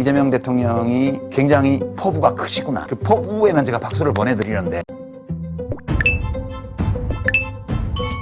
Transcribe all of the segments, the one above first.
이재명 대통령이 굉장히 포부가 크시구나. 그 포부에는 제가 박수를 보내드리는데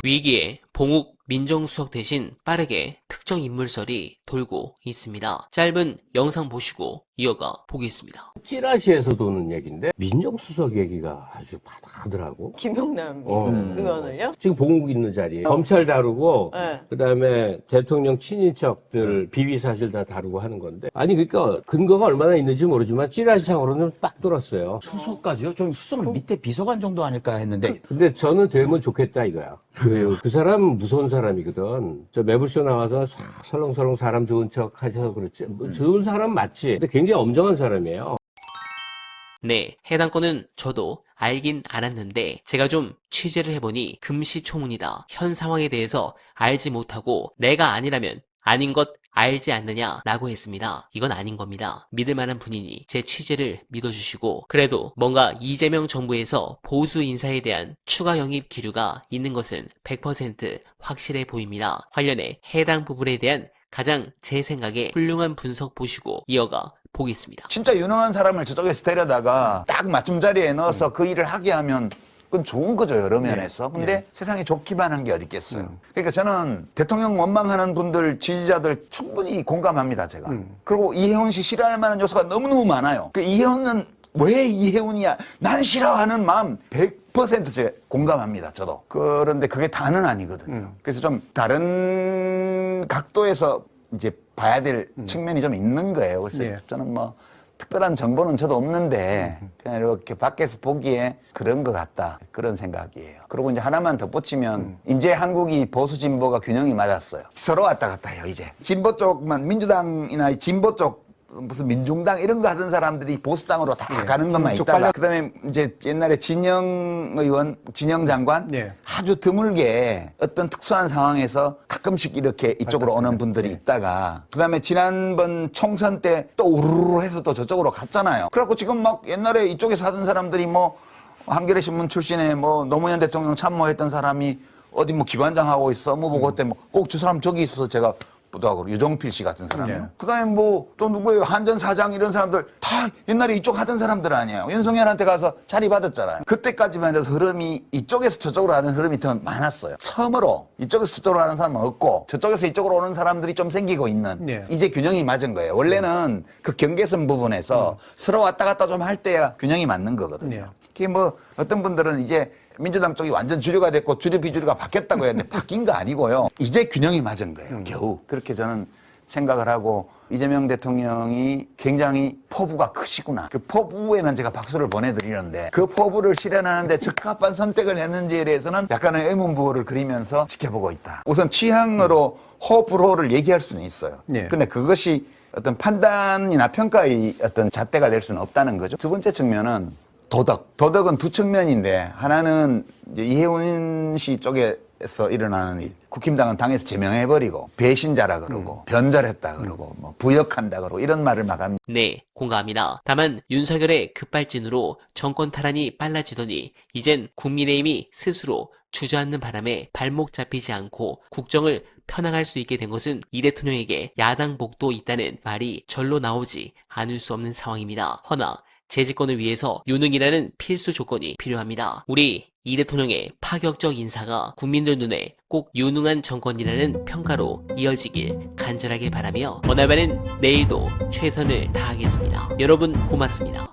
위기에 봉욱 민정수석 대신 빠르게 특정 인물설이 돌고 있습니다. 짧은 영상 보시고 이어가 보겠습니다. 찌라시에서 도는 얘기인데 민정수석 얘기가 아주 바닥하더라고. 김영남 어. 의원을요? 지금 봉욱 있는 자리에 검찰 다루고 네. 그다음에 대통령 친인척들 비위 사실 다 다루고 하는 건데 아니 그러니까 근거가 얼마나 있는지 모르지만 찌라시상으로는 딱 들었어요. 수석까지요? 좀 수석은 밑에 비서관 정도 아닐까 했는데 근데 저는 되면 좋겠다 이거야. 왜요? 그 사람 무서운 사람이거든. 저 매불쇼 나와서 사- 설렁설렁 사람 좋은 척 하셔서 그렇지. 뭐 좋은 사람 맞지. 근데 굉장히 엄정한 사람이에요. 네, 해당 건은 저도 알긴 알았는데 제가 좀 취재를 해보니 금시초문이다. 현 상황에 대해서 알지 못하고 내가 아니라면 아닌 것 알지 않느냐라고 했습니다. 이건 아닌 겁니다. 믿을 만한 분이니 제 취재를 믿어주시고 그래도 뭔가 이재명 정부에서 보수 인사에 대한 추가 영입 기류가 있는 것은 100% 확실해 보입니다. 관련해 해당 부분에 대한 가장 제 생각에 훌륭한 분석 보시고 이어가 보겠습니다. 진짜 유능한 사람을 저쪽에서 데려다가 딱 맞춤 자리에 넣어서 그 일을 하게 하면 그건 좋은 거죠 여러 면에서. 근데 세상에 좋기만 한 게 어디 있겠어요. 그러니까 저는 대통령 원망하는 분들 지지자들 충분히 공감합니다 제가. 그리고 이혜훈 씨 싫어할 만한 요소가 너무너무 많아요. 그 이혜훈은 왜 이혜훈이야? 난 싫어하는 마음 100%제 공감합니다 저도. 그런데 그게 다는 아니거든요. 그래서 좀 다른 각도에서 이제 봐야 될 측면이 좀 있는 거예요. 그래서 예. 저는 뭐 특별한 정보는 저도 없는데 그냥 이렇게 밖에서 보기에 그런 것 같다 그런 생각이에요. 그리고 이제 하나만 덧붙이면 이제 한국이 보수 진보가 균형이 맞았어요. 서로 왔다 갔다 해요 이제 진보 쪽만 민주당이나 진보 쪽 무슨 민중당 이런 거 하던 사람들이 보수당으로 다 가는 것만 쭉 있다가 빨라- 그다음에 이제 옛날에 진영 의원, 진영 장관 예. 아주 드물게 어떤 특수한 상황에서 가끔씩 이렇게 이쪽으로 오는 분들이 있다가 그다음에 지난번 총선 때 또 우르르 해서 또 저쪽으로 갔잖아요. 그래갖고 지금 막 옛날에 이쪽에서 하던 사람들이 뭐 한겨레 신문 출신의 뭐 노무현 대통령 참모했던 사람이 어디 뭐 기관장 하고 있어 뭐 보고 그때 뭐꼭 저 사람 저기 있어서 제가 보도하고 유정필 씨 같은 사람이요. 네. 그다음에 뭐 또 누구예요? 한전 사장 이런 사람들 다 옛날에 이쪽 하던 사람들 아니에요. 윤석열한테 가서 자리 받았잖아요. 그때까지만 해도 흐름이 이쪽에서 저쪽으로 하는 흐름이 더 많았어요. 처음으로 이쪽에서 저쪽으로 하는 사람은 없고 저쪽에서 이쪽으로 오는 사람들이 좀 생기고 있는 네. 이제 균형이 맞은 거예요. 원래는 그 경계선 부분에서 서로 왔다 갔다 좀 할 때야 균형이 맞는 거거든요. 네. 그게 뭐 어떤 분들은 이제 민주당 쪽이 완전 주류가 됐고 주류 비주류가 바뀌었다고 했는데 바뀐 거 아니고요. 이제 균형이 맞은 거예요. 겨우 그렇게 저는 생각을 하고 이재명 대통령이 굉장히 포부가 크시구나. 그 포부에는 제가 박수를 보내드리는데 그 포부를 실현하는데 적합한 선택을 했는지에 대해서는 약간의 의문부호를 그리면서 지켜보고 있다. 우선 취향으로 호불호를 얘기할 수는 있어요. 네. 근데 그것이 어떤 판단이나 평가의 어떤 잣대가 될 수는 없다는 거죠. 두 번째 측면은 도덕. 도덕은 두 측면인데 하나는 이제 이혜훈 씨 쪽에서 일어나는 일. 국힘당은 당에서 제명해버리고 배신자라 그러고 변절했다 그러고 뭐 부역한다 그러고 이런 말을 막 합니다. 네, 공감합니다. 다만 윤석열의 급발진으로 정권 탈환이 빨라지더니 이젠 국민의힘이 스스로 주저앉는 바람에 발목 잡히지 않고 국정을 편향할 수 있게 된 것은 이 대통령에게 야당 복도 있다는 말이 절로 나오지 않을 수 없는 상황입니다. 허나 재집권을 위해서 유능이라는 필수 조건이 필요합니다. 우리 이 대통령의 파격적 인사가 국민들 눈에 꼭 유능한 정권이라는 평가로 이어지길 간절하게 바라며 원활바는 내일도 최선을 다하겠습니다. 여러분 고맙습니다.